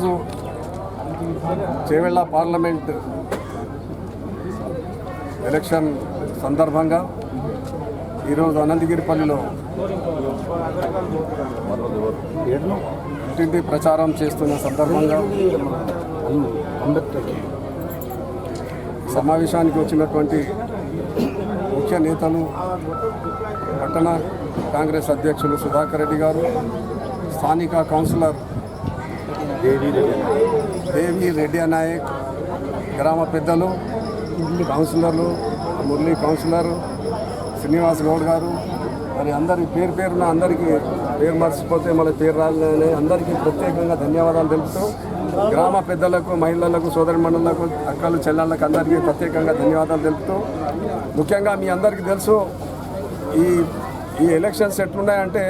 ఈరోజు Chevella parliament election సందర్భంగా ఈరోజు అనంతగిరిపల్లిలో ఇంటింటి ప్రచారం చేస్తున్న సందర్భంగా సమావేశానికి వచ్చినటువంటి ముఖ్య నేతలు పట్టణ కాంగ్రెస్ అధ్యక్షులు సుధాకర్ రెడ్డి గారు స్థానిక కౌన్సిలర్ దేవి రెడ్డి నాయక్ గ్రామ పెద్దలు కౌన్సిలర్లు మురళీ కౌన్సిలర్ శ్రీనివాస్ గౌడ్ గారు మరి అందరి పేరు పేరున అందరికీ పేరు మర్చిపోతే మన పేరు రాలని అందరికీ ప్రత్యేకంగా ధన్యవాదాలు తెలుపుతూ గ్రామ పెద్దలకు మహిళలకు సోదరి మండలకు అక్కలు చెల్లెళ్ళకు అందరికీ ప్రత్యేకంగా ధన్యవాదాలు తెలుపుతూ ముఖ్యంగా మీ అందరికీ తెలుసు ఈ ఈ ఎలక్షన్స్ ఎట్లున్నాయంటే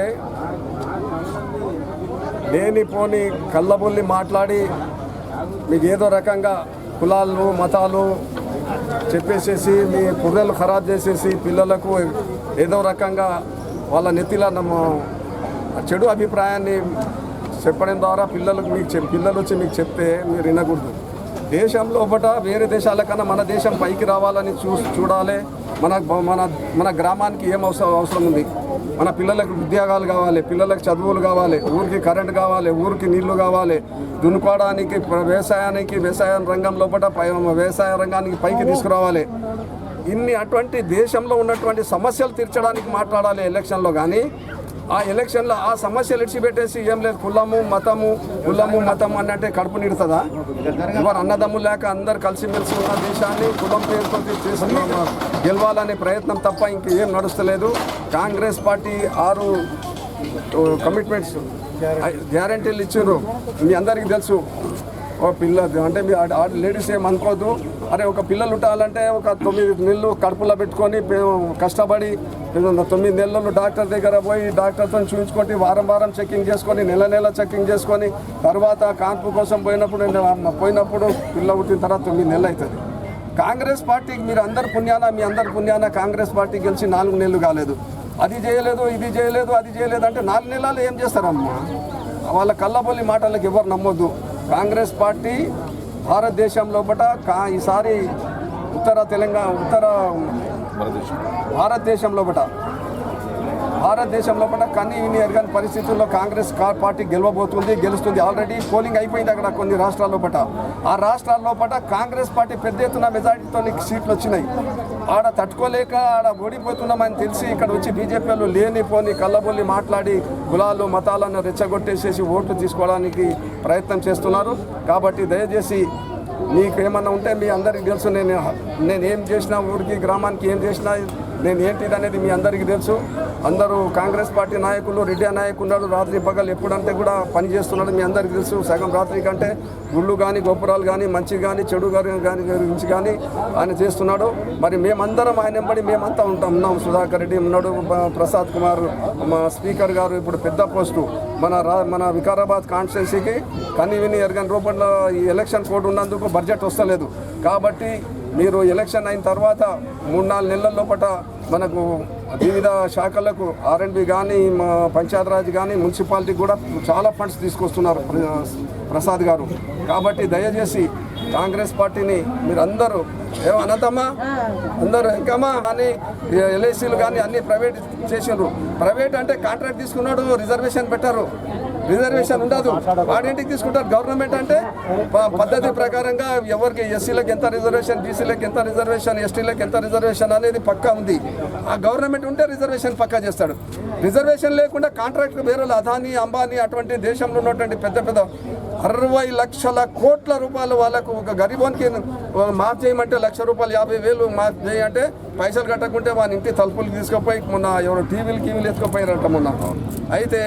లేనిపోని కళ్ళబొల్లి మాట్లాడి మీకు ఏదో రకంగా కులాలు మతాలు చెప్పేసేసి మీ పుర్రెలు ఖరాబ్ చేసేసి పిల్లలకు ఏదో రకంగా వాళ్ళ నెత్తిలో నమ్మ చెడు అభిప్రాయాన్ని చెప్పడం ద్వారా పిల్లలకు మీకు చెప్ పిల్లలు వచ్చి మీకు చెప్తే మీరు వినకూడదు. దేశంలో ఒకట వేరే దేశాల కన్నా మన దేశం పైకి రావాలని చూ చూడాలి. మన మన మన గ్రామానికి ఏం అవసరం అవసరం ఉంది? మన పిల్లలకు ఉద్యోగాలు కావాలి పిల్లలకు చదువులు కావాలి ఊరికి కరెంట్ కావాలి ఊరికి నీళ్ళు కావాలి. దున్నుకోవడానికి వ్యవసాయానికి వ్యవసాయ రంగం లోపల పై వ్యవసాయ రంగానికి పైకి తీసుకురావాలి. ఇన్ని అటువంటి దేశంలో ఉన్నటువంటి సమస్యలు తీర్చడానికి మాట్లాడాలి ఎలక్షన్లో కానీ ఆ ఎలక్షన్లో ఆ సమస్యలు ఇడిచిపెట్టేసి ఏం లేదు కులము మతము కులము మతము అని అంటే కడుపు నిడుతుందా? ఎవరు అన్నదమ్ములు లేక అందరు కలిసిమెలిసి ఉన్న దేశాన్ని కులం పేరుతో చేసుకున్న గెలవాలనే ప్రయత్నం తప్ప ఇంకేం నడుస్తలేదు. కాంగ్రెస్ పార్టీ ఆరు కమిట్మెంట్స్ గ్యారంటీలు ఇచ్చారు మీ అందరికీ తెలుసు. ఓ పిల్ల అంటే మీ లేడీస్ ఏం అనుకోవద్దు. అరే ఒక పిల్లలు ఉండాలంటే ఒక తొమ్మిది నెలలు కడుపులో పెట్టుకొని మేము కష్టపడి తొమ్మిది నెలలు డాక్టర్ దగ్గర పోయి డాక్టర్తో చూపించుకొని వారం వారం చెకింగ్ చేసుకొని నెల నెల చెకింగ్ చేసుకొని తర్వాత కాన్పు కోసం పోయినప్పుడు పోయినప్పుడు పిల్ల పుట్టిన తర్వాత తొమ్మిది నెలలు అవుతుంది. కాంగ్రెస్ పార్టీకి మీరు అందరు పుణ్యాన మీ అందరి పుణ్యాన కాంగ్రెస్ పార్టీ గెలిచి నాలుగు నెలలు కాలేదు. అది చేయలేదు ఇది చేయలేదు అది చేయలేదు అంటే నాలుగు నెలలు ఏం చేస్తారమ్మా? వాళ్ళ కళ్ళబొల్లి మాటలకు ఎవరు నమ్మొద్దు. కాంగ్రెస్ పార్టీ భారతదేశం లోపల కా ఈసారి ఉత్తర తెలంగాణ ఉత్తర భారతదేశం. లోపల భారతదేశం లోపల కన్నీ విని ఎరగని పరిస్థితుల్లో కాంగ్రెస్ కా- పార్టీ గెలవబోతుంది గెలుస్తుంది. ఆల్రెడీ పోలింగ్ అయిపోయింది అక్కడ కొన్ని రాష్ట్రాల లోపల. ఆ రాష్ట్రాల లోపల కాంగ్రెస్ పార్టీ పెద్ద ఎత్తున మెజార్టీతో సీట్లు వచ్చినాయి. ఆడ తట్టుకోలేక ఆడ ఓడిపోతున్నామని తెలిసి ఇక్కడ వచ్చి బీజేపీ వాళ్ళు లేనిపోని కళ్ళబొల్లి మాట్లాడి కులాలు మతాలను రెచ్చగొట్టేసేసి ఓట్లు తీసుకోవడానికి ప్రయత్నం చేస్తున్నారు. కాబట్టి దయచేసి మీకు ఏమన్నా ఉంటే మీ అందరికీ తెలుసు. నేను నేను ఏం చేసినా ఊరికి గ్రామానికి ఏం చేసినా నేను ఏంటిది అనేది మీ అందరికీ తెలుసు. అందరూ కాంగ్రెస్ పార్టీ నాయకులు రెడ్డి నాయకులు రాత్రి పగలు ఎప్పుడంటే కూడా పని చేస్తున్నాడు మీ అందరికీ తెలుసు. సగం రాత్రి కంటే గుళ్ళు కానీ గోపురాలు కానీ మంచి కానీ చెడు కానీ గురించి కానీ ఆయన చేస్తున్నాడు. మరి మేమందరం ఆయన ఎంబడి మేమంతా ఉంటాం. ఉన్నాం. సుధాకర్ రెడ్డి ఉన్నాడు ప్రసాద్ కుమార్ మా స్పీకర్ గారు ఇప్పుడు పెద్ద పోస్టు. మన రా మన వికారాబాద్ కాన్స్టిట్యున్సీకి కని విని ఎరగని రూపంలో ఈ ఎలక్షన్ కోడ్ ఉన్నందుకు బడ్జెట్ వస్తలేదు. కాబట్టి మీరు ఎలక్షన్ అయిన తర్వాత మూడు నాలుగు నెలల లోపల మనకు వివిధ శాఖలకు ఆర్ఎండ్బి కానీ మా పంచాయతీరాజ్ కానీ మున్సిపాలిటీ కూడా చాలా ఫండ్స్ తీసుకొస్తున్నారు ప్ర- ప్రసాద్ గారు. కాబట్టి దయచేసి కాంగ్రెస్ పార్టీని మీరు అందరూ ఏమో అనంతమ్మా అందరూ ఇంకమ్మా కానీ ఎల్ఐసీలు కానీ అన్ని ప్రైవేట్ చేసిండ్రు. ప్రైవేట్ అంటే కాంట్రాక్ట్ తీసుకున్నాడు రిజర్వేషన్ పెట్టారు. రిజర్వేషన్ ఉండదు. వాడింటికి తీసుకుంటారు. గవర్నమెంట్ అంటే పద్ధతి ప్రకారంగా ఎవరికి ఎస్సీలకు ఎంత రిజర్వేషన్ బీసీలకు ఎంత రిజర్వేషన్ ఎస్టీలకు ఎంత రిజర్వేషన్ అనేది పక్కా ఉంది. ఆ గవర్నమెంట్ ఉంటే రిజర్వేషన్ పక్కా చేస్తాడు. రిజర్వేషన్ లేకుండా కాంట్రాక్ట్ వేరే అదానీ అంబానీ అటువంటి దేశంలో ఉన్నటువంటి పెద్ద పెద్ద అరవై లక్షల కోట్ల రూపాయలు వాళ్ళకు ఒక గరీబానికి మాఫ్ చేయమంటే లక్ష రూపాయలు యాభై వేలు మాఫ్ చేయంటే పైసలు కట్టకుంటే వాని ఇంటి తలుపులు తీసుకుపోయి మొన్న ఎవరు టీవీలు కీవీలు ఎత్తుకుపోయారంట మొన్న. అయితే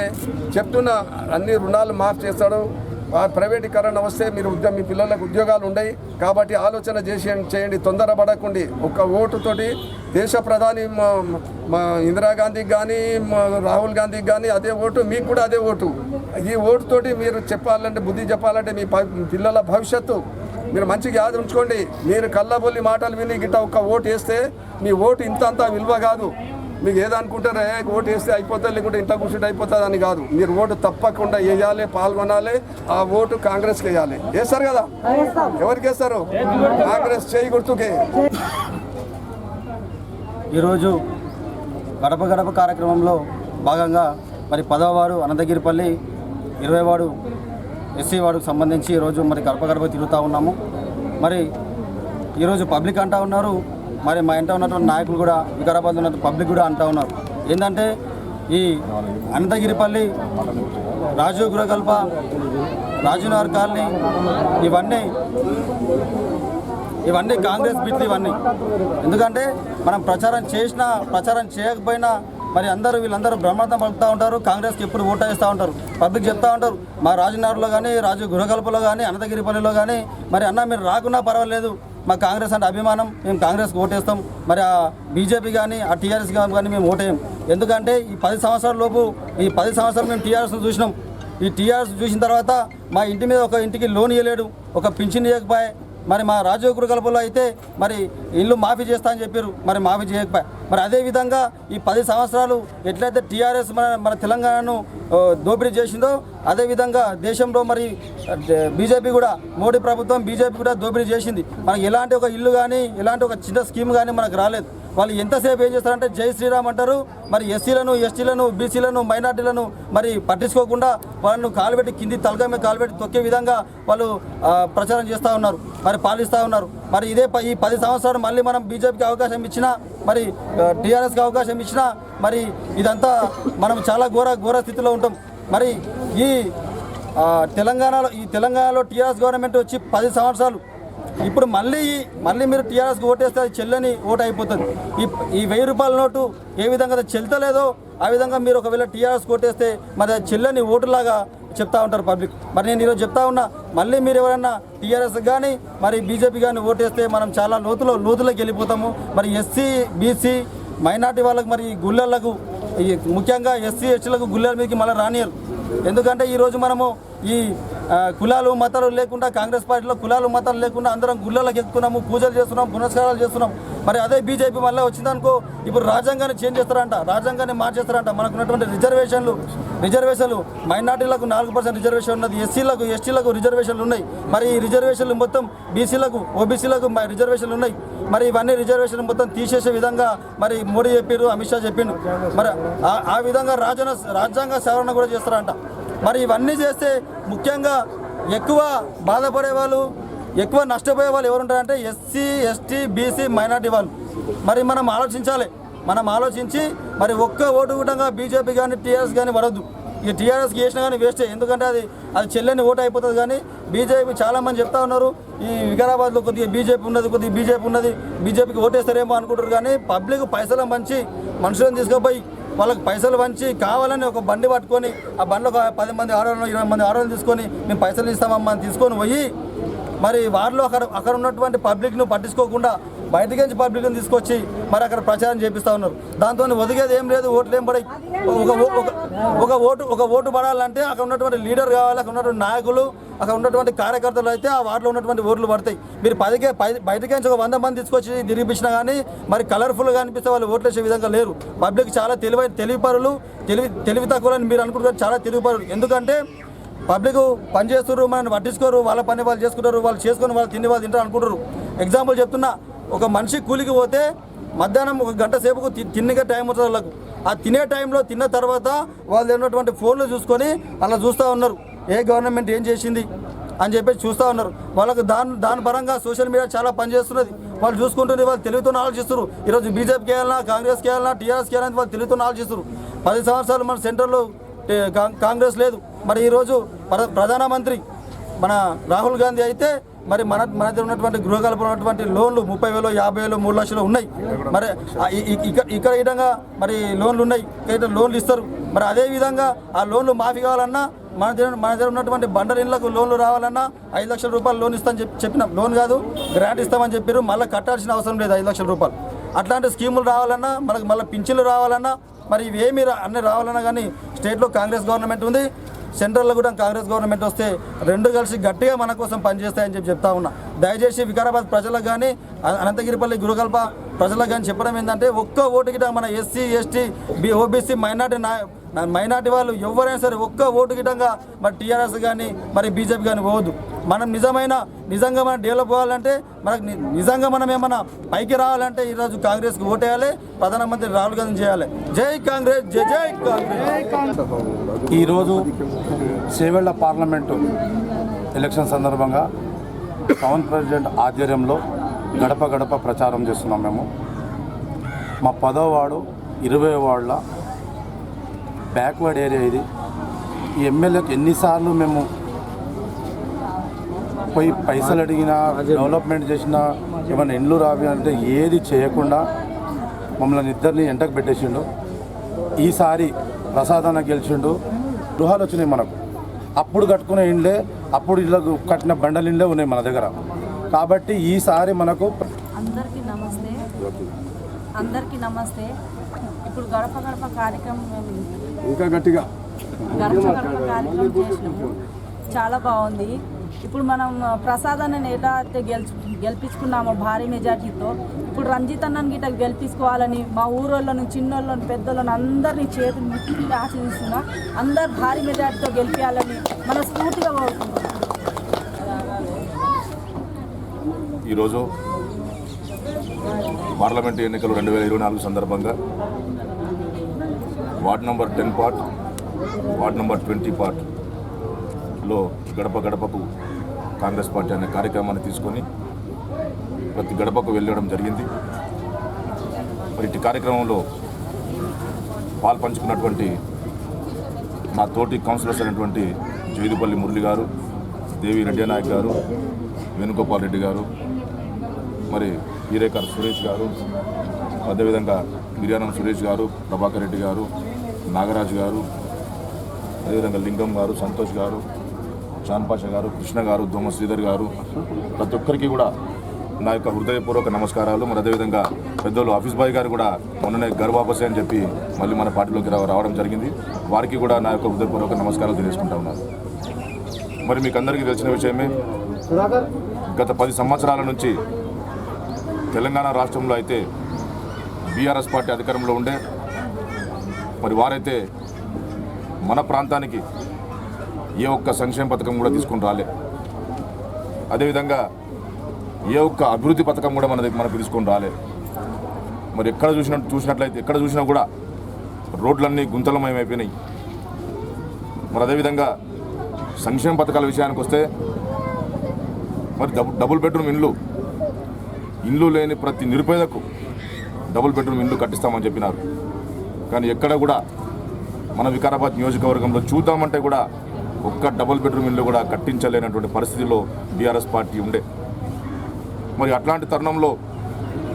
చెప్తున్న అన్ని రుణాలు మాఫ్ చేస్తాడు. ప్రైవేటీకరణ వస్తే మీరు ఉద్యోగం మీ పిల్లలకు ఉద్యోగాలు ఉండయి. కాబట్టి ఆలోచన చేసి చేయండి. తొందరపడకండి ఒక ఓటుతోటి దేశ ప్రధాని మా ఇందిరాగాంధీకి కానీ రాహుల్ గాంధీకి కానీ అదే ఓటు మీకు కూడా అదే ఓటు. ఈ ఓటుతోటి మీరు చెప్పాలంటే బుద్ధి చెప్పాలంటే మీ ప- పిల్లల భవిష్యత్తు మీరు మంచిగా యాద ఉంచుకోండి. మీరు కళ్ళబొల్లి మాటలు విని గిట్ట ఒక్క ఓటు వేస్తే మీ ఓటు ఇంత అంత విలువ కాదు. మీకు ఏదనుకుంటారే ఓటు వేస్తే అయిపోతుంది లేకుంటే ఇంట్లో కూర్చుంటే అయిపోతుంది అని కాదు. మీరు ఓటు తప్పకుండా వేయాలి పాల్గొనాలి ఆ ఓటు కాంగ్రెస్కి వేయాలి. వేస్తారు కదా? ఎవరికి వేస్తారు? కాంగ్రెస్ చేయి గుర్తుకే. ఈరోజు గడప గడప కార్యక్రమంలో భాగంగా మరి పదవ వారు అనంతగిరిపల్లి ఇరవై వాడు ఎస్సీ వాడుకు సంబంధించి ఈరోజు మరి గడప గడప తిరుగుతూ ఉన్నాము. మరి ఈరోజు పబ్లిక్ అంటా ఉన్నారు. మరి మా ఇంట ఉన్నటువంటి నాయకులు కూడా వికారాబాద్ ఉన్న పబ్లిక్ కూడా అంటూ ఉన్నారు. ఏంటంటే ఈ అనంతగిరిపల్లి రాజు గృహకల్ప రాజునగర్ కాలనీ ఇవన్నీ ఇవన్నీ కాంగ్రెస్ బిట్లు ఇవన్నీ. ఎందుకంటే మనం ప్రచారం చేసినా ప్రచారం చేయకపోయినా మరి అందరూ వీళ్ళందరూ బ్రహ్మాండం పలుకుతూ ఉంటారు కాంగ్రెస్కి ఎప్పుడు ఓటు వేస్తూ ఉంటారు. పబ్లిక్ చెప్తా ఉంటారు మా రాజునగర్లో కానీ రాజు గృహకల్పలో కానీ అనంతగిరిపల్లిలో కానీ మరి అన్న మీరు రాకున్నా పర్వాలేదు. మా కాంగ్రెస్ అంటే అభిమానం మేము కాంగ్రెస్కి ఓటేస్తాం. మరి ఆ బీజేపీ కానీ ఆ టీఆర్ఎస్ కానీ మేము ఓటేయం. ఎందుకంటే ఈ పది సంవత్సరాల లోపు ఈ పది సంవత్సరాలు మేము టీఆర్ఎస్ను చూసినాం. ఈ టీఆర్ఎస్ చూసిన తర్వాత మా ఇంటి మీద ఒక ఇంటికి లోన్ ఇవ్వలేడు ఒక పింఛన్ ఇవ్వకపోయే మరి మా రాజీవ్ గృహకల్పలో అయితే మరి ఇల్లు మాఫీ చేస్తా అని చెప్పారు. మరి మాఫీ చేయకపోయా మరి అదేవిధంగా ఈ పది సంవత్సరాలు ఎట్లయితే టీఆర్ఎస్ మన మన తెలంగాణను దోపిడీ చేసిందో అదేవిధంగా దేశంలో మరి బీజేపీ కూడా మోడీ ప్రభుత్వం బీజేపీ కూడా దోపిడీ చేసింది. మనకి ఎలాంటి ఒక ఇల్లు కానీ ఎలాంటి ఒక చిన్న స్కీమ్ కానీ మనకు రాలేదు. వాళ్ళు ఎంతసేపు ఏం చేస్తారంటే జై శ్రీరామ్ అంటారు. మరి ఎస్సీలను ఎస్టీలను బీసీలను మైనార్టీలను మరి పట్టించుకోకుండా వాళ్ళను కాలుపెట్టి కింది తలకాయ మీద కాలుపెట్టి తొక్కే విధంగా వాళ్ళు ప్రచారం చేస్తూ ఉన్నారు. మరి పాలిస్తూ ఉన్నారు. మరి ఇదే ప- ఈ పది సంవత్సరాలు మళ్ళీ మనం బీజేపీకి అవకాశం ఇచ్చినా మరి టీఆర్ఎస్కి అవకాశం ఇచ్చినా మరి ఇదంతా మనం చాలా ఘోర ఘోర స్థితిలో ఉంటాం. మరి ఈ తెలంగాణలో ఈ తెలంగాణలో టీఆర్ఎస్ గవర్నమెంట్ వచ్చి పది సంవత్సరాలు ఇప్పుడు మళ్ళీ మళ్ళీ మీరు టీఆర్ఎస్కి ఓటేస్తే అది చెల్లని ఓటు అయిపోతుంది. ఈ ఈ వెయ్యి రూపాయల నోటు ఏ విధంగా అది చెల్తలేదో ఆ విధంగా మీరు ఒకవేళ టీఆర్ఎస్ ఓటేస్తే మరి అది చెల్లని ఓటులాగా చెప్తా ఉంటారు పబ్లిక్. మరి నేను ఈరోజు చెప్తా ఉన్నా మళ్ళీ మీరు ఎవరైనా టీఆర్ఎస్ కానీ మరి బీజేపీ కానీ ఓటేస్తే మనం చాలా లోతులో లోతులోకి వెళ్ళిపోతాము. మరి ఎస్సీ బీసీ మైనార్టీ వాళ్ళకు మరి గుళ్ళలకు ఈ ముఖ్యంగా ఎస్సీ ఎస్టీలకు గుళ్ళల మీదకి మళ్ళీ రానియరు. ఎందుకంటే ఈరోజు మనము ఈ కులాలు మతాలు లేకుండా కాంగ్రెస్ పార్టీలో కులాలు మతాలు లేకుండా అందరం గుళ్ళలకు ఎక్కుతున్నాము పూజలు చేస్తున్నాం పునస్కారాలు చేస్తున్నాం. మరి అదే బీజేపీ మళ్ళీ వచ్చిందనుకో ఇప్పుడు రాజ్యాంగాన్ని చేంజ్ చేస్తారంట రాజ్యాంగాన్ని మార్చేస్తారంట. మనకున్నటువంటి రిజర్వేషన్లు రిజర్వేషన్లు మైనార్టీలకు నాలుగు పర్సెంట్ రిజర్వేషన్ ఉన్నది ఎస్సీలకు ఎస్టీలకు రిజర్వేషన్లు ఉన్నాయి. మరి ఈ రిజర్వేషన్లు మొత్తం బీసీలకు ఓబీసీలకు రిజర్వేషన్లు ఉన్నాయి. మరి ఇవన్నీ రిజర్వేషన్లు మొత్తం తీసేసే విధంగా మరి మోడీ చెప్పారు అమిత్ షా చెప్పిండు. మరి ఆ- విధంగా రాజన రాజ్యాంగ సవరణ కూడా చేస్తారంట. మరి ఇవన్నీ చేస్తే ముఖ్యంగా ఎక్కువ బాధపడే వాళ్ళు ఎక్కువ నష్టపోయే వాళ్ళు ఎవరుంటారంటే ఎస్సీ ఎస్టీ బీసీ మైనార్టీ వాళ్ళు. మరి మనం ఆలోచించాలి. మనం ఆలోచించి మరి ఒక్క ఓటు కూడా బీజేపీ కానీ టీఆర్ఎస్ కానీ పడద్దు. ఈ టీఆర్ఎస్కి వేసినా కానీ వేస్టే. ఎందుకంటే అది అది చెల్లని ఓటు అయిపోతుంది కానీ బీజేపీ చాలామంది చెప్తా ఉన్నారు ఈ వికారాబాద్లో కొద్దిగా బీజేపీ ఉన్నది కొద్దిగా బీజేపీ ఉన్నది బీజేపీకి ఓటేస్తారేమో అనుకుంటారు కానీ పబ్లిక్ పైసలు మంచి మనుషులను తీసుకుపోయి వాళ్ళకి పైసలు వంచి కావాలని ఒక బండి పట్టుకొని ఆ బండ్లో పది మంది ఆడవాళ్ళు ఇరవై మంది ఆడవాళ్ళు తీసుకొని మేము పైసలు ఇస్తామమ్మా అని తీసుకొని పోయి మరి వారిలో అక్కడ అక్కడ ఉన్నటువంటి పబ్లిక్ను పట్టించుకోకుండా బయటికి నుంచి పబ్లిక్ని తీసుకొచ్చి మరి అక్కడ ప్రచారం చేపిస్తూ ఉన్నారు. దాంతో ఒదిగేది ఏం లేదు ఓట్లు ఏం పడాయి. ఒక ఓ- ఒక ఒక ఓటు ఒక ఓటు పడాలంటే అక్కడ ఉన్నటువంటి లీడర్ కావాలి అక్కడ ఉన్నటువంటి నాయకులు అక్కడ ఉన్నటువంటి కార్యకర్తలు అయితే ఆ వార్డులో ఉన్నటువంటి ఓట్లు పడతాయి. మీరు పదికే పది బయటకి ఒక వంద మంది తీసుకొచ్చి తిరిగిపించినా కానీ మరి కలర్ఫుల్గా అనిపిస్తే వాళ్ళు ఓట్లు వేసే విధంగా లేరు. పబ్లిక్ చాలా తెలివైన తెలివిపరులు తెలివి తెలివి తక్కువని మీరు అనుకుంటారు చాలా తెలివిపరులు. ఎందుకంటే పబ్లిక్ పనిచేస్తున్నారు మనల్ని పట్టించుకోరు వాళ్ళ పని వాళ్ళు చేసుకుంటారు వాళ్ళు చేసుకొని వాళ్ళు తిని వాళ్ళు తింటారు అనుకుంటారు ఎగ్జాంపుల్ చెప్తున్నా ఒక మనిషి కూలికి పోతే మధ్యాహ్నం ఒక గంట సేపుకు తి- తిన్నగా టైం వస్తుంది వాళ్ళకు. ఆ తినే టైంలో తిన్న తర్వాత వాళ్ళు ఉన్నటువంటి ఫోన్లు చూసుకొని అలా చూస్తూ ఉన్నారు. ఏ గవర్నమెంట్ ఏం చేసింది అని చెప్పేసి చూస్తూ ఉన్నారు. వాళ్ళకు దాని దాని పరంగా సోషల్ మీడియా చాలా పనిచేస్తున్నది. వాళ్ళు చూసుకుంటుంది వాళ్ళు తెలివితో ఆలోచిస్తారు ఈరోజు బీజేపీకి వెళ్ళినా కాంగ్రెస్కి వెళ్ళినా టీఆర్ఎస్కి వెళ్ళినా వాళ్ళు తెలివితో ఆలోచిస్తారు పది సంవత్సరాలు మన సెంటర్లో కా- కాంగ్రెస్ లేదు. మరి ఈరోజు ప్ర- ప్రధానమంత్రి మన రాహుల్ గాంధీ అయితే మరి మన మన దగ్గర ఉన్నటువంటి గృహకల్పన ఉన్నటువంటి లోన్లు ముప్పై వేలు యాభై వేలు మూడు లక్షలు ఉన్నాయి. మరి ఇక్కడ ఇక్కడ విధంగా మరి లోన్లు ఉన్నాయి. ఇక్కడ లోన్లు ఇస్తారు. మరి అదే విధంగా ఆ లోన్లు మాఫీ కావాలన్నా మన దగ్గర మన దగ్గర ఉన్నటువంటి బండర్ ఇళ్ళకు లోన్లు రావాలన్నా ఐదు లక్షల రూపాయలు లోన్ ఇస్తామని చెప్పి చెప్పినాం లోన్ కాదు గ్రాంట్ ఇస్తామని చెప్పారు మళ్ళీ కట్టాల్సిన అవసరం లేదు ఐదు లక్షల రూపాయలు. అట్లాంటి స్కీములు రావాలన్నా మనకు మళ్ళీ పింఛన్లు రావాలన్నా మరి ఇవేమి రా- అన్ని రావాలన్నా కానీ స్టేట్లో కాంగ్రెస్ గవర్నమెంట్ ఉంది. సెంట్రల్లో కూడా కాంగ్రెస్ గవర్నమెంట్ వస్తే రెండు కలిసి గట్టిగా మన కోసం పనిచేస్తాయని చెప్పి చెప్తా ఉన్నా. దయచేసి వికారాబాద్ ప్రజలకు కానీ అనంతగిరిపల్లి గురుకల్ప ప్రజలకు కానీ చెప్పడం ఏంటంటే ఒక్క ఓటుకి గిట మన SC ST B OBC minority నా మైనార్టీ వాళ్ళు ఎవరైనా సరే ఒక్క ఓటు గిటంగా మరి టీఆర్ఎస్ కానీ మరి బీజేపీ కానీ పోవద్దు. మనం నిజమైన నిజంగా మనం డెవలప్ అవ్వాలంటే మనకు నిజంగా మనం ఏమన్నా పైకి రావాలంటే ఈరోజు కాంగ్రెస్కి ఓటేయాలి ప్రధానమంత్రి రాహుల్ గాంధీ చేయాలి. జై కాంగ్రెస్ జై జై కాంగ్రెస్. ఈరోజు చేవెళ్ళ పార్లమెంటు ఎలక్షన్ సందర్భంగా టౌన్ ప్రెసిడెంట్ ఆధ్వర్యంలో గడప గడప ప్రచారం చేస్తున్నాం మేము. మా పదో వాడు ఇరవై వాళ్ళ బ్యాక్వర్డ్ ఏరియా ఇది. ఈ ఎమ్మెల్యేకి ఎన్నిసార్లు మేము పోయి పైసలు అడిగినా డెవలప్మెంట్ చేసినా ఏమైనా ఇండ్లు రావి అంటే ఏది చేయకుండా మమ్మల్ని ఇద్దరిని ఎంటకు పెట్టేసిండు. ఈసారి ప్రసాదాన గెలిచిండు. గృహాలు వచ్చినాయి మనకు. అప్పుడు కట్టుకునే ఇండ్లే అప్పుడు ఇళ్ళ కట్టిన బండలు ఇండ్లే ఉన్నాయి మన దగ్గర. కాబట్టి ఈసారి మనకు అందరికీ నమస్తే. అందరికీ నమస్తే. ఇప్పుడు గడప గడప కార్యక్రమం మేము ఇంకా గట్టిగా. చాలా బాగుంది. ఇప్పుడు మనం ప్రసాదాన్ని ఎలా అయితే గెలుచు గెలిపించుకున్నామో భారీ మెజార్టీతో. ఇప్పుడు రంజిత్ అన్నని గిట్ట గెలిపించుకోవాలని మా ఊరోళ్ళను చిన్నోళ్ళను పెద్దోళ్ళను అందరినీ చేతులు ముట్టి ఆశీర్దిస్తున్నా అందరు భారీ మెజార్టీతో గెలిపించాలని మన స్ఫూర్తిగా కోరుకుంటున్నాం. ఈరోజు పార్లమెంట్ ఎన్నికలు రెండు వేల ఇరవై నాలుగు సందర్భంగా ward number ten part ward number twenty పార్ట్లో గడప గడపకు కాంగ్రెస్ పార్టీ అనే కార్యక్రమాన్ని తీసుకొని ప్రతి గడపకు వెళ్ళడం జరిగింది. మరి ఇటు కార్యక్రమంలో పాల్పంచుకున్నటువంటి నా తోటి కౌన్సిలర్స్ అయినటువంటి జైదుపల్లి మురళి గారు దేవి రెడ్డి నాయక్ గారు వేణుగోపాల్ రెడ్డి గారు మరి హీరేకర్ సురేష్ గారు అదేవిధంగా మిర్యానం సురేష్ గారు ప్రభాకర్ రెడ్డి గారు నాగరాజు గారు అదేవిధంగా లింగం గారు సంతోష్ గారు చాన్పాష గారు కృష్ణ గారు దోమ శ్రీధర్ గారు ప్రతి ఒక్కరికి కూడా నా యొక్క హృదయపూర్వక నమస్కారాలు. మరి అదేవిధంగా పెద్దలు ఆఫీస్ బాయ్ గారు కూడా మొన్ననే గర్వాపసే అని చెప్పి మళ్ళీ మన పార్టీలోకి రావడం జరిగింది. వారికి కూడా నా యొక్క హృదయపూర్వక నమస్కారాలు తెలియజేసుకుంటా ఉన్నారు మరి మీకు అందరికీ తెలిసిన విషయమే గత పది సంవత్సరాల నుంచి తెలంగాణ రాష్ట్రంలో అయితే బీఆర్ఎస్ పార్టీ అధికారంలో ఉండే మరి వారైతే మన ప్రాంతానికి ఏ ఒక్క సంక్షేమ పథకం కూడా తీసుకుని రాలే. అదేవిధంగా ఏ ఒక్క అభివృద్ధి పథకం కూడా మన దగ్గర మనకు తీసుకొని రాలే. మరి ఎక్కడ చూసిన చూసినట్లయితే ఎక్కడ చూసినా కూడా రోడ్లన్నీ గుంతలమయమైపోయినాయి మరి అదేవిధంగా సంక్షేమ పథకాల విషయానికి వస్తే మరి డబుల్ డబుల్ బెడ్రూమ్ ఇండ్లు ఇండ్లు లేని ప్రతి నిరుపేదకు డబుల్ బెడ్రూమ్ ఇండ్లు కట్టిస్తామని చెప్పినారు. కానీ ఎక్కడ కూడా మన వికారాబాద్ నియోజకవర్గంలో చూద్దామంటే కూడా ఒక్క డబుల్ బెడ్రూమ్ ఇల్లు కూడా కట్టించలేనటువంటి పరిస్థితిలో బీఆర్ఎస్ పార్టీ ఉండే. మరి అట్లాంటి తరుణంలో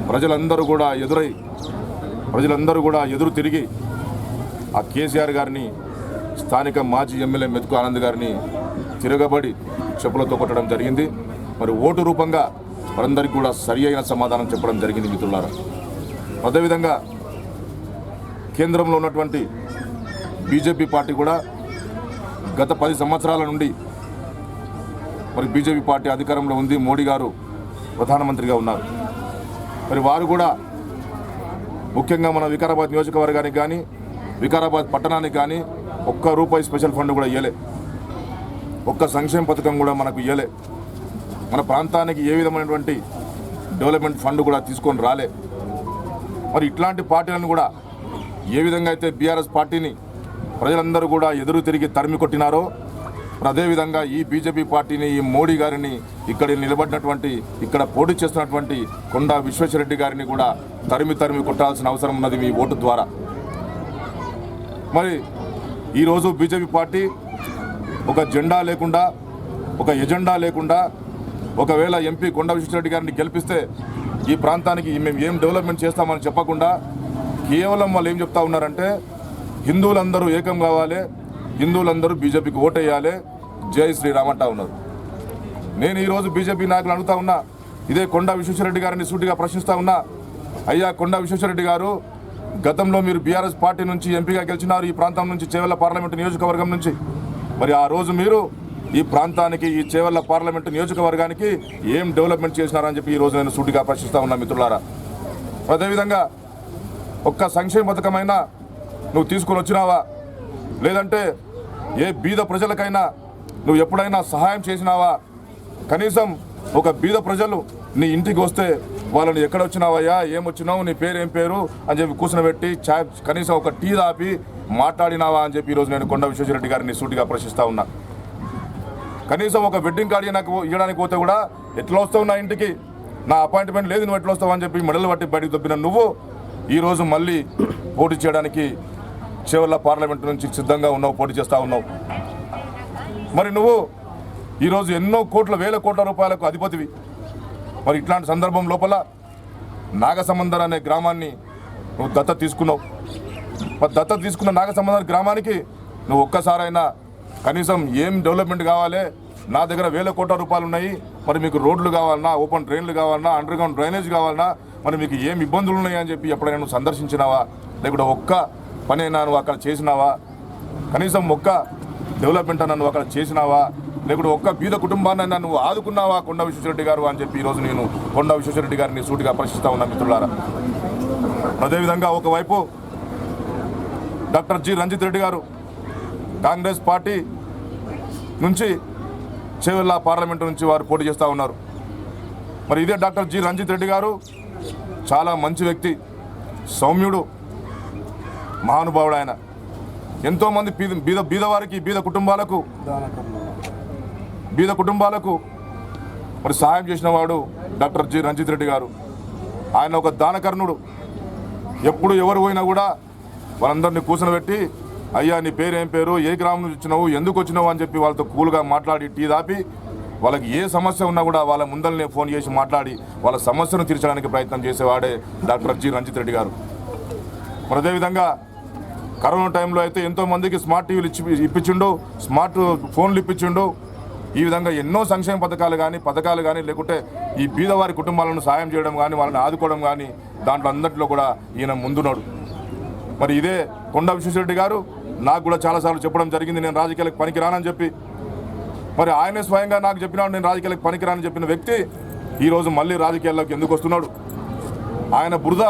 ప్రజలందరూ కూడా ఎదురై ప్రజలందరూ కూడా ఎదురు తిరిగి ఆ కేసీఆర్ గారిని స్థానిక మాజీ ఎమ్మెల్యే మెతుకు ఆనంద్ గారిని తిరగబడి చెప్పులతో కొట్టడం జరిగింది. మరి ఓటు రూపంగా వారందరికీ కూడా సరి అయిన సమాధానం చెప్పడం జరిగింది మిత్రులారా. అదేవిధంగా కేంద్రంలో ఉన్నటువంటి బీజేపీ పార్టీ కూడా గత పది సంవత్సరాల నుండి మరి బీజేపీ పార్టీ అధికారంలో ఉంది. మోడీ గారు ప్రధానమంత్రిగా ఉన్నారు. మరి వారు కూడా ముఖ్యంగా మన వికారాబాద్ నియోజకవర్గానికి కానీ వికారాబాద్ పట్టణానికి కానీ ఒక్క రూపాయి స్పెషల్ ఫండ్ కూడా ఇవ్వలే ఒక్క సంక్షేమ పథకం కూడా మనకు ఇవ్వలే మన ప్రాంతానికి ఏ విధమైనటువంటి డెవలప్మెంట్ ఫండ్ కూడా తీసుకొని రాలే. మరి ఇట్లాంటి పార్టీలను కూడా ఏ విధంగా అయితే బీఆర్ఎస్ పార్టీని ప్రజలందరూ కూడా ఎదురు తిరిగి తరిమి కొట్టినారో అదేవిధంగా ఈ బీజేపీ పార్టీని ఈ మోడీ గారిని ఇక్కడ నిలబడినటువంటి ఇక్కడ పోటీ చేస్తున్నటువంటి కొండా విశ్వేశ్వరరెడ్డి గారిని కూడా తరిమి తరిమి కొట్టాల్సిన అవసరం ఉన్నది మీ ఓటు ద్వారా. మరి ఈరోజు బీజేపీ పార్టీ ఒక జెండా లేకుండా ఒక ఎజెండా లేకుండా ఒకవేళ ఎంపీ కొండ విశ్వేశ్వరరెడ్డి గారిని గెలిపిస్తే ఈ ప్రాంతానికి మేము ఏం డెవలప్మెంట్ చేస్తామని చెప్పకుండా కేవలం వాళ్ళు ఏం చెప్తా ఉన్నారంటే హిందువులందరూ ఏకం కావాలి హిందువులందరూ బీజేపీకి ఓటేయాలి జై శ్రీరామ్ అంటా ఉన్నారు. నేను ఈరోజు బీజేపీ నాయకులు అడుగుతా ఉన్నా ఇదే కొండా విశ్వేశ్వరరెడ్డి గారిని సూటిగా ప్రశ్నిస్తా ఉన్నా అయ్యా కొండా విశ్వేశ్వరరెడ్డి గారు గతంలో మీరు బీఆర్ఎస్ పార్టీ నుంచి ఎంపీగా గెలిచినారు ఈ ప్రాంతం నుంచి చేవెళ్ళ పార్లమెంటు నియోజకవర్గం నుంచి. మరి ఆ రోజు మీరు ఈ ప్రాంతానికి ఈ చేవెళ్ళ పార్లమెంటు నియోజకవర్గానికి ఏం డెవలప్మెంట్ చేసినారని చెప్పి ఈ నేను సూటిగా ప్రశ్నిస్తా ఉన్నా మిత్రులారా. అదేవిధంగా ఒక్క సంక్షేమ పథకమైనా నువ్వు తీసుకొని వచ్చినావా? లేదంటే ఏ బీద ప్రజలకైనా నువ్వు ఎప్పుడైనా సహాయం చేసినావా? కనీసం ఒక బీద ప్రజలు నీ ఇంటికి వస్తే వాళ్ళని ఎక్కడ వచ్చినావయ్యా? ఏమొచ్చినావు నీ పేరు ఏం పేరు? అని చెప్పి కూర్చునబెట్టి చాయ్ కనీసం ఒక టీ దాపి మాట్లాడినావా అని చెప్పి ఈరోజు నేను కొండ విశ్వేశ్వరరెడ్డి గారిని సూటిగా ప్రశ్నిస్తా ఉన్నా. కనీసం ఒక వెడ్డింగ్ కార్డు నాకు ఇవ్వడానికి పోతే కూడా ఎట్లా వస్తావు నా ఇంటికి? నా అపాయింట్మెంట్ లేదు నువ్వు ఎట్లా వస్తావు అని చెప్పి మెడలు పట్టి బయటకు తప్పిన నువ్వు ఈరోజు మళ్ళీ పోటీ చేయడానికి చివర్ల పార్లమెంట్ నుంచి సిద్ధంగా ఉన్నావు పోటీ చేస్తూ ఉన్నావు. మరి నువ్వు ఈరోజు ఎన్నో కోట్ల వేల కోట్ల రూపాయలకు అధిపతివి. మరి ఇట్లాంటి సందర్భం లోపల నాగసమందర్ అనే గ్రామాన్ని నువ్వు దత్త తీసుకున్నావు. మరి దత్త తీసుకున్న నాగసమందర్ గ్రామానికి నువ్వు ఒక్కసారైనా కనీసం ఏం డెవలప్మెంట్ కావాలి? నా దగ్గర వేల కోట్ల రూపాయలు ఉన్నాయి. మరి మీకు రోడ్లు కావాలన్నా ఓపెన్ డ్రైన్లు కావాలన్నా అండర్గ్రౌండ్ డ్రైనేజ్ కావాలన్నా మరి మీకు ఏం ఇబ్బందులు ఉన్నాయని అని చెప్పి ఎప్పుడైనా నువ్వు సందర్శించినావా? లేకుంటే ఒక్క పనైనా నువ్వు అక్కడ చేసినావా? కనీసం ఒక్క డెవలప్మెంట్ అన్న నువ్వు అక్కడ చేసినావా? లేకుంటే ఒక్క బీద కుటుంబాన్ని నువ్వు ఆదుకున్నావా? కొండ విశ్వేశ్వరరెడ్డి గారు అని చెప్పి ఈరోజు నేను కొండ విశ్వేశ్వరరెడ్డి గారిని సూటిగా ప్రశ్నిస్తా ఉన్నా మిత్రులారా. అదేవిధంగా ఒకవైపు డాక్టర్ జి. రంజిత్ రెడ్డి గారు కాంగ్రెస్ పార్టీ నుంచి చేవెళ్ళ పార్లమెంటు నుంచి వారు పోటీ చేస్తూ ఉన్నారు. మరి ఇదే డాక్టర్ జి. రంజిత్ రెడ్డి గారు చాలా మంచి వ్యక్తి సౌమ్యుడు మహానుభావుడు ఆయన. ఎంతోమంది బీద బీద బీదవారికి బీద కుటుంబాలకు బీద కుటుంబాలకు మరి సహాయం చేసిన వాడు డాక్టర్ జి రంజిత్ రెడ్డి గారు. ఆయన ఒక దానకర్ణుడు. ఎప్పుడు ఎవరు పోయినా కూడా వాళ్ళందరినీ కూర్చొని అయ్యా నీ పేరు ఏం పేరు? ఏ గ్రామం నుంచి వచ్చినావు? ఎందుకు వచ్చినావు? అని చెప్పి వాళ్ళతో కూల్గా మాట్లాడి టీ దాపి వాళ్ళకి ఏ సమస్య ఉన్నా కూడా వాళ్ళ ముందరనే ఫోన్ చేసి మాట్లాడి వాళ్ళ సమస్యను తీర్చడానికి ప్రయత్నం చేసేవాడే డాక్టర్ జి రంజిత్ రెడ్డి గారు. మరి అదేవిధంగా కరోనా టైంలో అయితే ఎంతోమందికి స్మార్ట్ టీవీలు ఇచ్చి ఇప్పించిండు స్మార్ట్ ఫోన్లు ఇప్పించిండు. ఈ విధంగా ఎన్నో సంక్షేమ పథకాలు కానీ పథకాలు కానీ లేకుంటే ఈ బీదవారి కుటుంబాలను సాయం చేయడం కానీ వాళ్ళని ఆదుకోవడం కానీ దాంట్లో అందరిలో కూడా ఈయన ముందున్నాడు. మరి ఇదే కొండ విశ్వశ్రెడ్డి గారు నాకు కూడా చాలాసార్లు చెప్పడం జరిగింది నేను రాజకీయాలకు పనికి రానని చెప్పి మరి ఆయనే స్వయంగా నాకు చెప్పినాడు నేను రాజకీయాలకు పనికిరాని చెప్పిన వ్యక్తి ఈరోజు మళ్ళీ రాజకీయాల్లోకి ఎందుకు వస్తున్నాడు? ఆయన బురద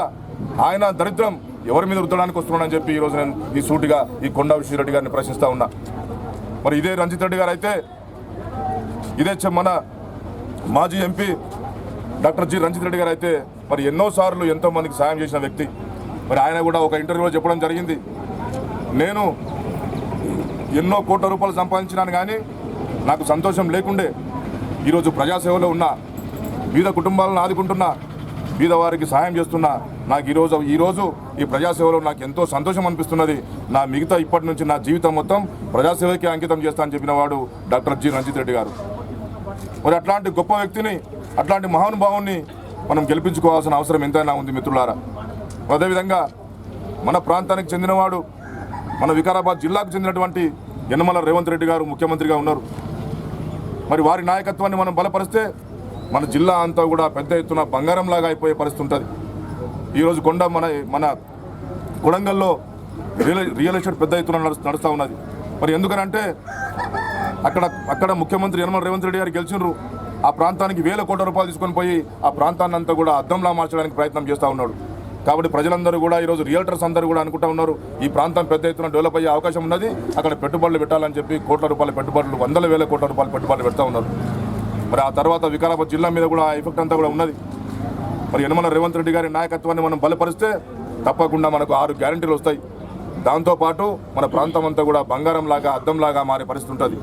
ఆయన దరిద్రం ఎవరి మీద రుద్దడానికి వస్తున్నాడని చెప్పి ఈరోజు నేను ఈ సూటిగా ఈ కొండా విశ్వరెడ్డి గారిని ప్రశ్నిస్తా ఉన్నా. మరి ఇదే రంజిత్ రెడ్డి గారు అయితే ఇదే మన మాజీ MP doctor G Ranjith Reddy గారు అయితే మరి ఎన్నోసార్లు ఎంతో మందికి సాయం చేసిన వ్యక్తి. మరి ఆయన కూడా ఒక ఇంటర్వ్యూలో చెప్పడం జరిగింది. నేను ఎన్నో కోట్ల రూపాయలు సంపాదించినాను కానీ నాకు సంతోషం లేకుండే ఈరోజు ప్రజాసేవలో ఉన్న వివిధ కుటుంబాలను ఆదుకుంటున్నా వివిధ వారికి సహాయం చేస్తున్నా నాకు ఈరోజు ఈరోజు ఈ ప్రజాసేవలో నాకు ఎంతో సంతోషం అనిపిస్తున్నది. నా మిగతా ఇప్పటి నుంచి నా జీవితం మొత్తం ప్రజాసేవకి అంకితం చేస్తానని చెప్పిన వాడు డాక్టర్ జి. రంజిత్ రెడ్డి గారు. మరి అట్లాంటి గొప్ప వ్యక్తిని అట్లాంటి మహానుభావుని మనం గెలిపించుకోవాల్సిన అవసరం ఎంతైనా ఉంది మిత్రులారా. అదేవిధంగా మన ప్రాంతానికి చెందినవాడు మన వికారాబాద్ జిల్లాకు చెందినటువంటి యనమల రేవంత్ రెడ్డి గారు ముఖ్యమంత్రిగా ఉన్నారు. మరి వారి నాయకత్వాన్ని మనం బలపరిస్తే మన జిల్లా అంతా కూడా పెద్ద ఎత్తున బంగారంలాగా అయిపోయే పరిస్థితి ఉంటుంది. ఈరోజు కొండ మన మన కొడంగల్లో రియల్ రియల్ ఎస్టేట్ పెద్ద ఎత్తున నడుస్తూ నడుస్తూ ఉన్నది. మరి ఎందుకనంటే అక్కడ అక్కడ ముఖ్యమంత్రి యనమల రేవంత్ రెడ్డి గారు గెలిచినారు ఆ ప్రాంతానికి వేల కోట్ల రూపాయలు తీసుకొని పోయి ఆ ప్రాంతాన్ని అంతా కూడా అద్దంలా మార్చడానికి ప్రయత్నం చేస్తూ ఉన్నాడు. కాబట్టి ప్రజలందరూ కూడా ఈరోజు రియల్టర్స్ అందరూ కూడా అనుకుంటా ఉన్నారు ఈ ప్రాంతం పెద్ద ఎత్తున డెవలప్ అయ్యే అవకాశం ఉన్నది. అక్కడ పెట్టుబడులు పెట్టాలని చెప్పి కోట్ల రూపాయల పెట్టుబడులు వందల వేల కోట్ల రూపాయల పెట్టుబడులు పెడతా ఉన్నారు. మరి ఆ తర్వాత వికారాబాద్ జిల్లా మీద కూడా ఎఫెక్ట్ అంతా కూడా ఉన్నది. మరి యనమల రేవంత్ రెడ్డి గారి నాయకత్వాన్ని మనం బలపరిస్తే తప్పకుండా మనకు ఆరు గ్యారంటీలు వస్తాయి. దాంతోపాటు మన ప్రాంతం అంతా కూడా బంగారంలాగా అద్దంలాగా మారే పరిస్థితి ఉంటుంది.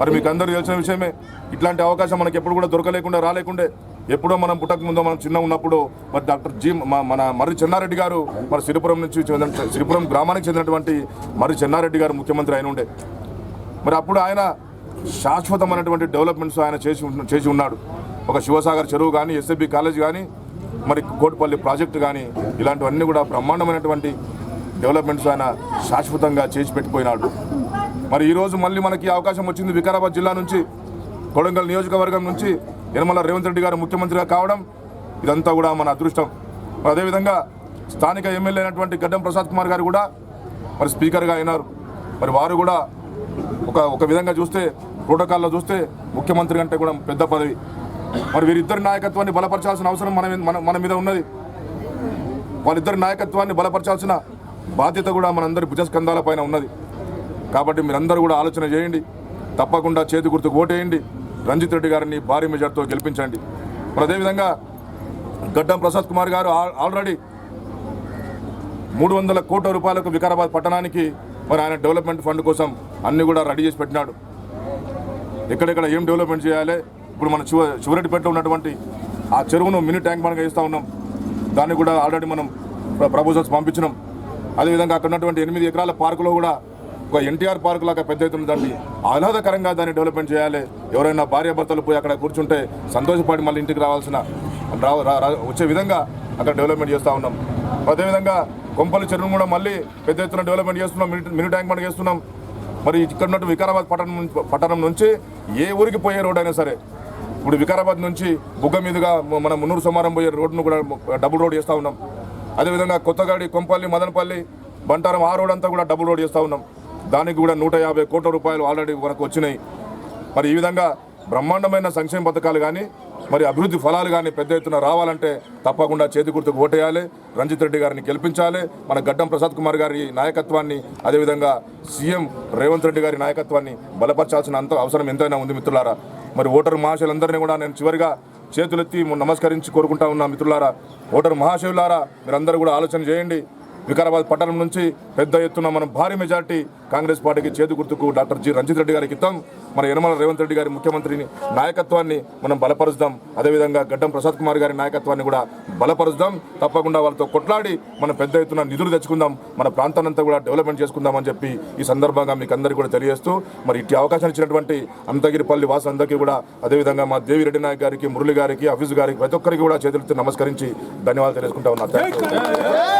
మరి మీకు అందరూ తెలిసిన విషయమే ఇట్లాంటి అవకాశం మనకి ఎప్పుడు కూడా దొరకలేకుండా రాలేకుండే ఎప్పుడో మనం పుట్టక ముందో మనం చిన్న ఉన్నప్పుడు మరి డాక్టర్ జి మన మర్రి చెన్నారెడ్డి గారు మరి సిరిపురం నుంచి చెందిన సిరిపురం గ్రామానికి చెందినటువంటి మర్రి చెన్నారెడ్డి గారు ముఖ్యమంత్రి అయిన ఉండే. మరి అప్పుడు ఆయన శాశ్వతమైనటువంటి డెవలప్మెంట్స్ ఆయన చేసి చేసి ఉన్నాడు. ఒక శివసాగర్ చెరువు కానీ ఎస్ఎబి కాలేజ్ కానీ మరి కోటిపల్లి ప్రాజెక్టు కానీ ఇలాంటివన్నీ కూడా బ్రహ్మాండమైనటువంటి డెవలప్మెంట్స్ ఆయన శాశ్వతంగా చేసి పెట్టిపోయినాడు. మరి ఈరోజు మళ్ళీ మనకి అవకాశం వచ్చింది వికారాబాద్ జిల్లా నుంచి కొడంగల్ నియోజకవర్గం నుంచి యనమల రేవంత్ రెడ్డి గారు ముఖ్యమంత్రిగా కావడం ఇదంతా కూడా మన అదృష్టం. అదేవిధంగా స్థానిక ఎమ్మెల్యే అయినటువంటి గడ్డం ప్రసాద్ కుమార్ గారు కూడా మరి స్పీకర్గా అయినారు. మరి వారు కూడా ఒక ఒక విధంగా చూస్తే ప్రోటోకాల్లో చూస్తే ముఖ్యమంత్రి కంటే కూడా పెద్ద పదవి. మరి వీరిద్దరి నాయకత్వాన్ని బలపరచాల్సిన అవసరం మన మీద- మన మన మీద ఉన్నది. వాళ్ళిద్దరి నాయకత్వాన్ని బలపరచాల్సిన బాధ్యత కూడా మనందరి భుజస్కంధాల పైన ఉన్నది. కాబట్టి మీరందరూ కూడా ఆలోచన చేయండి. తప్పకుండా చేతి గుర్తుకు ఓటేయండి. రంజిత్ రెడ్డి గారిని భారీ మెజార్టీతో గెలిపించండి. మరి అదేవిధంగా గడ్డం ప్రసాద్ కుమార్ గారు ఆల్రెడీ మూడు వందల కోట్ల రూపాయలకు వికారాబాద్ పట్టణానికి మరి ఆయన డెవలప్మెంట్ ఫండ్ కోసం అన్ని కూడా రెడీ చేసి పెట్టినాడు. ఎక్కడెక్కడ ఏం డెవలప్మెంట్ చేయాలి? ఇప్పుడు మన చివ చివరెడ్డిపేటలో ఉన్నటువంటి ఆ చెరువును మినీ ట్యాంక్ మనగా ఇస్తూ ఉన్నాం. దాన్ని కూడా ఆల్రెడీ మనం ప్రపోజల్స్ పంపించినాం. అదేవిధంగా అక్కడ ఉన్నటువంటి ఎనిమిది ఎకరాల పార్కులో కూడా ఒక ఎన్టీఆర్ పార్క్ లాగా పెద్ద ఎత్తున దాన్ని ఆహ్లాదకరంగా దాన్ని డెవలప్మెంట్ చేయాలి. ఎవరైనా భార్యాభర్తలు పోయి అక్కడ కూర్చుంటే సంతోషపడి మళ్ళీ ఇంటికి రావాల్సిన రా- రా- వచ్చే విధంగా అక్కడ డెవలప్మెంట్ చేస్తూ ఉన్నాం. అదేవిధంగా కొంపల్లి చెరువును కూడా మళ్ళీ పెద్ద ఎత్తున డెవలప్మెంట్ చేస్తున్నాం. మినీ ట్యాంక్ మనకి చేస్తున్నాం. మరి ఇక్కడ ఉన్నట్టు వికారాబాద్ పట్టణం పట్టణం నుంచి ఏ ఊరికి పోయే రోడ్ అయినా సరే ఇప్పుడు వికారాబాద్ నుంచి బుగ్గ మీదుగా మన మున్నూరు సమారం పోయే రోడ్డును కూడా డబుల్ రోడ్ చేస్తూ ఉన్నాం. అదేవిధంగా కొత్తగాడి కొంపల్లి మదనపల్లి బంటారం ఆ రోడ్ అంతా కూడా డబుల్ రోడ్ చేస్తూ ఉన్నాం. దానికి కూడా నూట యాభై కోట్ల రూపాయలు ఆల్రెడీ మనకు వచ్చినాయి. మరి ఈ విధంగా బ్రహ్మాండమైన సంక్షేమ పథకాలు కానీ మరి అభివృద్ధి ఫలాలు కానీ పెద్ద ఎత్తున రావాలంటే తప్పకుండా చేతి గుర్తుకు ఓటేయాలి. రంజిత్ రెడ్డి గారిని గెలిపించాలి. మన గడ్డం ప్రసాద్ కుమార్ గారి నాయకత్వాన్ని అదేవిధంగా సీఎం రేవంత్ రెడ్డి గారి నాయకత్వాన్ని బలపరచాల్సిన అంత అవసరం ఎంతైనా ఉంది మిత్రులారా. మరి ఓటరు మహాశయులందరినీ కూడా నేను చివరిగా చేతులెత్తి నమస్కరించి కోరుకుంటా ఉన్నా మిత్రులారా. ఓటరు మహాశయులారా మీరందరూ కూడా ఆలోచన చేయండి. వికారాబాద్ పట్టణం నుంచి పెద్ద ఎత్తున మనం భారీ మెజార్టీ కాంగ్రెస్ పార్టీకి చేతి గుర్తుకు డాక్టర్ జి రంజిత్ రెడ్డి గారికి ఇద్దాం మన యనమల రేవంత్ రెడ్డి గారి ముఖ్యమంత్రిని నాయకత్వాన్ని మనం బలపరుద్దాం అదేవిధంగా గడ్డం ప్రసాద్ కుమార్ గారి నాయకత్వాన్ని కూడా బలపరుద్దాం తప్పకుండా వాళ్ళతో కొట్లాడి మనం పెద్ద ఎత్తున నిధులు తెచ్చుకుందాం. మన ప్రాంతాన్ని కూడా డెవలప్మెంట్ చేసుకుందాం అని చెప్పి ఈ సందర్భంగా మీకు అందరికీ కూడా తెలియజేస్తూ మరి ఇట్టి అవకాశం ఇచ్చినటువంటి అంతగిరిపల్లి వాసు అందరికీ కూడా అదేవిధంగా మా దేవి రెడ్డి నాయక్ గారికి మురళి గారికి హఫీజ్ గారికి ప్రతి ఒక్కరికి కూడా చేతులెత్తి నమస్కరించి ధన్యవాదాలు తెలుసుకుంటా ఉన్నారు